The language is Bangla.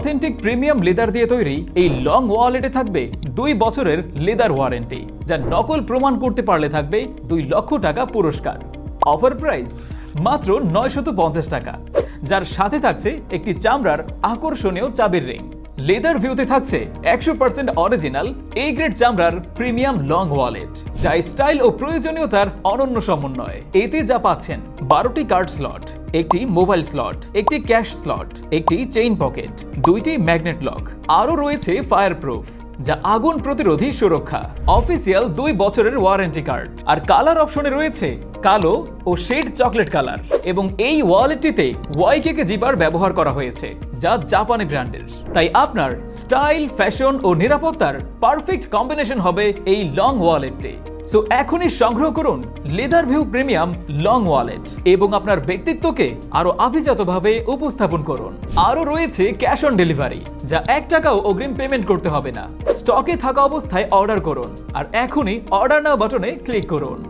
অথেন্টিক প্রিমিয়াম লেদার দিয়ে তৈরি এই লং ওয়ালেটে থাকবে দুই বছরের লেদার ওয়ারেন্টি যা নকল প্রমাণ করতে পারলে থাকবে দুই লক্ষ টাকা পুরস্কার। অফার প্রাইস মাত্র নয়শত পঞ্চাশ টাকা, যার সাথে থাকছে একটি চামড়ার আকর্ষণীয় চাবির রিং লেদার ভিউতে থাকছে একশো পার্সেন্ট অরিজিনাল এ গ্রেড চামড়ার প্রিমিয়াম লং ওয়ালেট যা স্টাইল ও প্রয়োজনীয়তার অনন্য সমন্বয়। এতে যা পাচ্ছেন বারোটি কার্ড স্লট একটি মোবাইল স্লট, একটি ক্যাশ স্লট, একটি চেইন পকেট, দুইটি ম্যাগনেট লক, আরও রয়েছে ফায়ার প্রুফ যা আগুন প্রতিরোধী সুরক্ষা, অফিসিয়াল দুই বছরের ওয়ারেন্টি কার্ড, আর কালার অপশনে রয়েছে কালো ও শেড চকলেট কালার এবং এই ওয়ালেটটিতে ওয়াইকে জিবার ব্যবহার করা হয়েছে, যা জাপানি ব্র্যান্ডের। তাই আপনার স্টাইল, ফ্যাশন ও নিরাপত্তার পারফেক্ট কম্বিনেশন হবে এই লং ওয়ালেটটি সো এখনই সংগ্রহ করুন leather view premium long wallet এবং আপনার ব্যক্তিত্বকে আরও আভিজাতভাবে উপস্থাপন করুন। আরও রয়েছে ক্যাশ অন ডেলিভারি, যা এক টাকাও অগ্রিম পেমেন্ট করতে হবে না। স্টকে থাকা অবস্থায় অর্ডার করুন আর এখনই অর্ডার নাও বাটনে ক্লিক করুন।